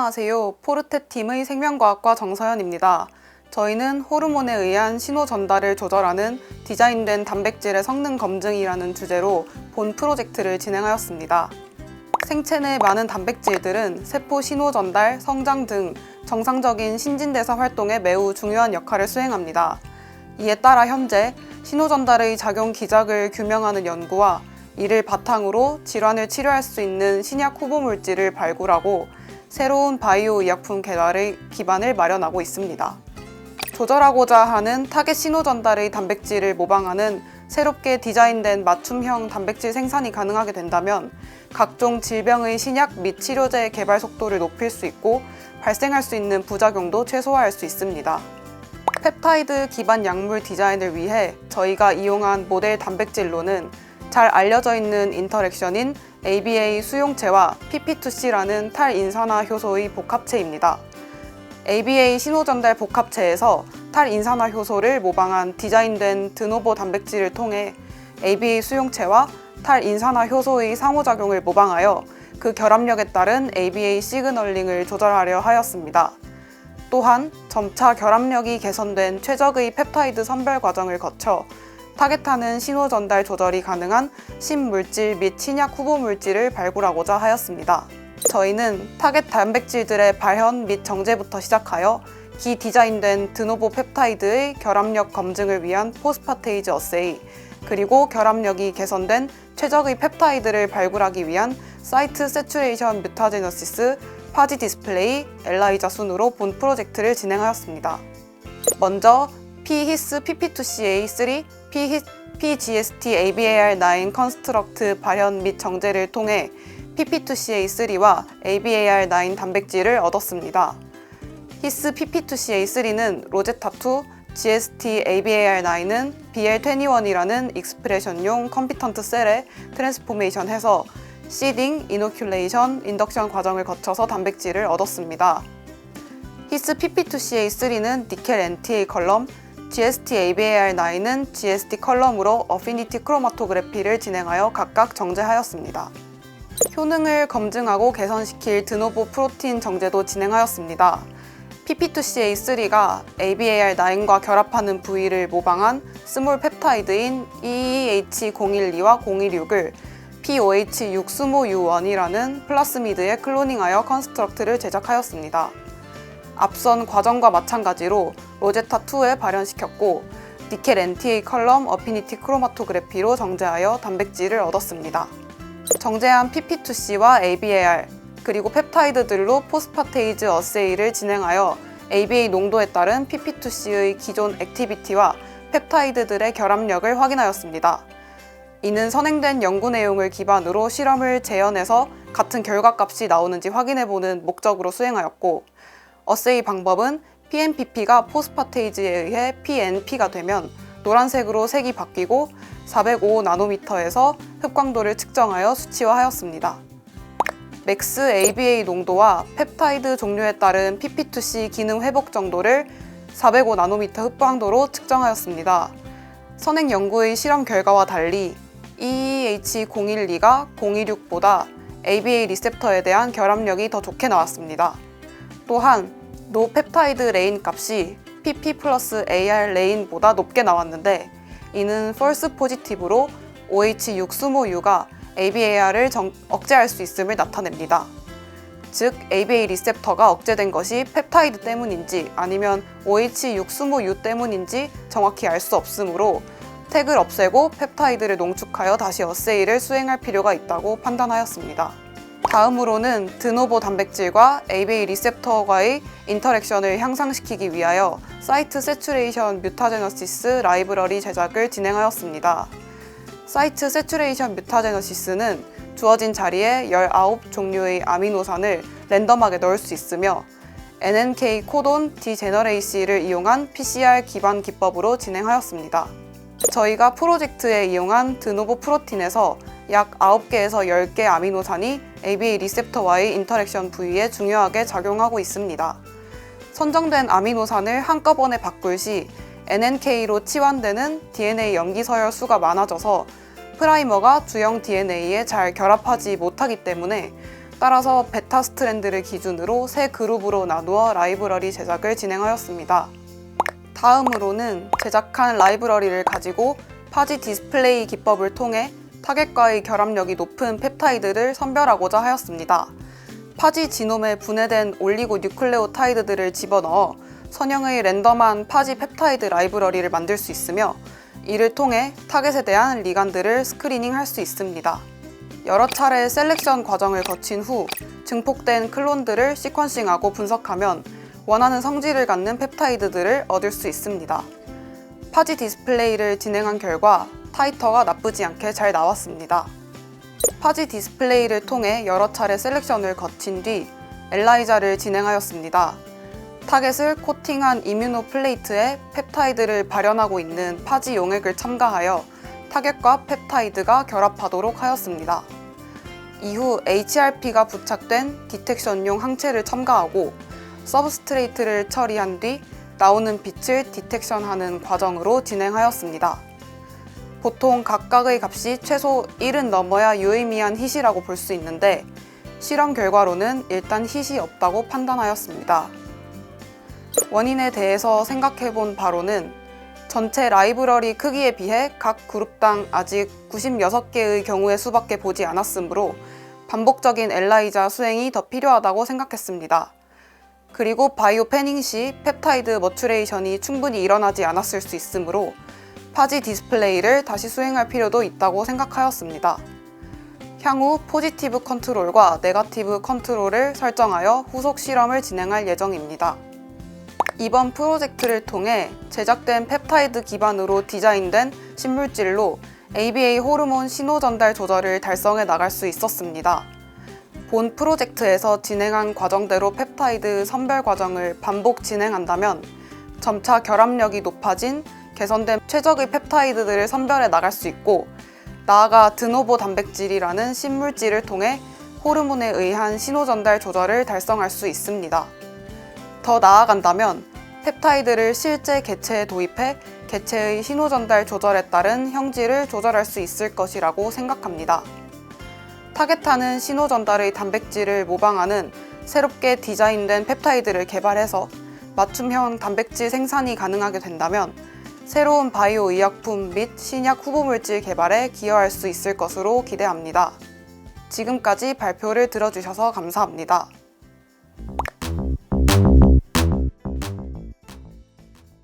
안녕하세요. 포르테 팀의 생명과학과 정서연입니다. 저희는 호르몬에 의한 신호 전달을 조절하는 디자인된 단백질의 성능 검증이라는 주제로 본 프로젝트를 진행하였습니다. 생체 내 많은 단백질들은 세포 신호 전달, 성장 등 정상적인 신진대사 활동에 매우 중요한 역할을 수행합니다. 이에 따라 현재 신호 전달의 작용 기작을 규명하는 연구와 이를 바탕으로 질환을 치료할 수 있는 신약 후보 물질을 발굴하고 새로운 바이오 의약품 개발의 기반을 마련하고 있습니다. 조절하고자 하는 타겟 신호 전달의 단백질을 모방하는 새롭게 디자인된 맞춤형 단백질 생산이 가능하게 된다면 각종 질병의 신약 및 치료제 개발 속도를 높일 수 있고 발생할 수 있는 부작용도 최소화할 수 있습니다. 펩타이드 기반 약물 디자인을 위해 저희가 이용한 모델 단백질로는 잘 알려져 있는 인터랙션인 ABA 수용체와 PP2C라는 탈인산화 효소의 복합체입니다. ABA 신호전달 복합체에서 탈인산화 효소를 모방한 디자인된 드노보 단백질을 통해 ABA 수용체와 탈인산화 효소의 상호작용을 모방하여 그 결합력에 따른 ABA 시그널링을 조절하려 하였습니다. 또한 점차 결합력이 개선된 최적의 펩타이드 선별 과정을 거쳐 타겟하는 신호 전달 조절이 가능한 신물질 및 신약 후보 물질을 발굴하고자 하였습니다. 저희는 타겟 단백질들의 발현 및 정제부터 시작하여 기 디자인된 드노보 펩타이드의 결합력 검증을 위한 포스파테이즈 어세이 그리고 결합력이 개선된 최적의 펩타이드를 발굴하기 위한 사이트 세츄레이션 뮤타제너시스 파지 디스플레이 엘라이자 순으로 본 프로젝트를 진행하였습니다. 먼저 PHIS PP2CA3, PGST ABAR9 컨스트럭트 발현 및 정제를 통해 PP2CA3와 ABAR9 단백질을 얻었습니다. 히스 PP2CA3는 로제타2, GST ABAR9은 BL21이라는 익스프레션용 컴피턴트 셀에 트랜스포메이션해서 시딩, 이노큘레이션, 인덕션 과정을 거쳐서 단백질을 얻었습니다. 히스 PP2CA3는 니켈 NTA 컬럼, GST ABAR9은 GST 컬럼으로 어피니티 크로마토그래피를 진행하여 각각 정제하였습니다. 효능을 검증하고 개선시킬 드노보 프로틴 정제도 진행하였습니다. PP2CA3가 ABAR9과 결합하는 부위를 모방한 스몰 펩타이드인 EEH012와 016을 POH6스모 U1이라는 플라스미드에 클로닝하여 컨스트럭트를 제작하였습니다. 앞선 과정과 마찬가지로 로제타2에 발현시켰고 니켈 NTA 컬럼 어피니티 크로마토그래피로 정제하여 단백질을 얻었습니다. 정제한 PP2C와 ABAR 그리고 펩타이드들로 포스파테이즈 어세이를 진행하여 ABA 농도에 따른 PP2C의 기존 액티비티와 펩타이드들의 결합력을 확인하였습니다. 이는 선행된 연구 내용을 기반으로 실험을 재현해서 같은 결과값이 나오는지 확인해보는 목적으로 수행하였고 어세이 방법은 PNPP가 포스파테이즈에 의해 PNP가 되면 노란색으로 색이 바뀌고 405 나노미터에서 흡광도를 측정하여 수치화하였습니다. 맥스 ABA 농도와 펩타이드 종류에 따른 PP2C 기능 회복 정도를 405 나노미터 흡광도로 측정하였습니다. 선행 연구의 실험 결과와 달리 EEH012가 026보다 ABA 리셉터에 대한 결합력이 더 좋게 나왔습니다. 또한 노펩타이드 레인 값이 PP 플러스 AR 레인보다 높게 나왔는데 이는 false 포지티브로 OH6 스모U가 ABAR을 정, 억제할 수 있음을 나타냅니다. 즉 ABA 리셉터가 억제된 것이 펩타이드 때문인지 아니면 OH6 스모U 때문인지 정확히 알 수 없으므로 택을 없애고 펩타이드를 농축하여 다시 어세이를 수행할 필요가 있다고 판단하였습니다. 다음으로는 드노보 단백질과 ABA 리셉터와의 인터랙션을 향상시키기 위하여 사이트 세츄레이션 뮤타제너시스 라이브러리 제작을 진행하였습니다. 사이트 세츄레이션 뮤타제너시스는 주어진 자리에 19종류의 아미노산을 랜덤하게 넣을 수 있으며 NNK 코돈 디제너레이시를 이용한 PCR 기반 기법으로 진행하였습니다. 저희가 프로젝트에 이용한 드노보 프로틴에서 약 9개에서 10개 아미노산이 ABA 리셉터와의 인터랙션 부위에 중요하게 작용하고 있습니다. 선정된 아미노산을 한꺼번에 바꿀 시 NNK로 치환되는 DNA 염기 서열 수가 많아져서 프라이머가 주형 DNA에 잘 결합하지 못하기 때문에 따라서 베타 스트랜드를 기준으로 세 그룹으로 나누어 라이브러리 제작을 진행하였습니다. 다음으로는 제작한 라이브러리를 가지고 파지 디스플레이 기법을 통해 타겟과의 결합력이 높은 펩타이드를 선별하고자 하였습니다. 파지 지놈에 분해된 올리고 뉴클레오타이드들을 집어넣어 선형의 랜덤한 파지 펩타이드 라이브러리를 만들 수 있으며 이를 통해 타겟에 대한 리간들을 스크리닝 할 수 있습니다. 여러 차례 셀렉션 과정을 거친 후 증폭된 클론들을 시퀀싱하고 분석하면 원하는 성질을 갖는 펩타이드들을 얻을 수 있습니다. 파지 디스플레이를 진행한 결과 타이터가 나쁘지 않게 잘 나왔습니다. 파지 디스플레이를 통해 여러 차례 셀렉션을 거친 뒤 엘라이자를 진행하였습니다. 타겟을 코팅한 이뮤노 플레이트에 펩타이드를 발현하고 있는 파지 용액을 첨가하여 타겟과 펩타이드가 결합하도록 하였습니다. 이후 HRP가 부착된 디텍션용 항체를 첨가하고 서브스트레이트를 처리한 뒤 나오는 빛을 디텍션하는 과정으로 진행하였습니다. 보통 각각의 값이 최소 1은 넘어야 유의미한 hit이라고 볼 수 있는데 실험 결과로는 일단 hit이 없다고 판단하였습니다. 원인에 대해서 생각해 본 바로는 전체 라이브러리 크기에 비해 각 그룹당 아직 96개의 경우의 수밖에 보지 않았으므로 반복적인 엘라이자 수행이 더 필요하다고 생각했습니다. 그리고 바이오 패닝 시 펩타이드 머추레이션이 충분히 일어나지 않았을 수 있으므로 파지 디스플레이를 다시 수행할 필요도 있다고 생각하였습니다. 향후 포지티브 컨트롤과 네가티브 컨트롤을 설정하여 후속 실험을 진행할 예정입니다. 이번 프로젝트를 통해 제작된 펩타이드 기반으로 디자인된 신물질로 ABA 호르몬 신호 전달 조절을 달성해 나갈 수 있었습니다. 본 프로젝트에서 진행한 과정대로 펩타이드 선별 과정을 반복 진행한다면 점차 결합력이 높아진 개선된 최적의 펩타이드들을 선별해 나갈 수 있고 나아가 드노보 단백질이라는 신물질을 통해 호르몬에 의한 신호 전달 조절을 달성할 수 있습니다. 더 나아간다면 펩타이드를 실제 개체에 도입해 개체의 신호 전달 조절에 따른 형질을 조절할 수 있을 것이라고 생각합니다. 타겟하는 신호 전달의 단백질을 모방하는 새롭게 디자인된 펩타이드를 개발해서 맞춤형 단백질 생산이 가능하게 된다면 새로운 바이오 의약품 및 신약 후보 물질 개발에 기여할 수 있을 것으로 기대합니다. 지금까지 발표를 들어주셔서 감사합니다.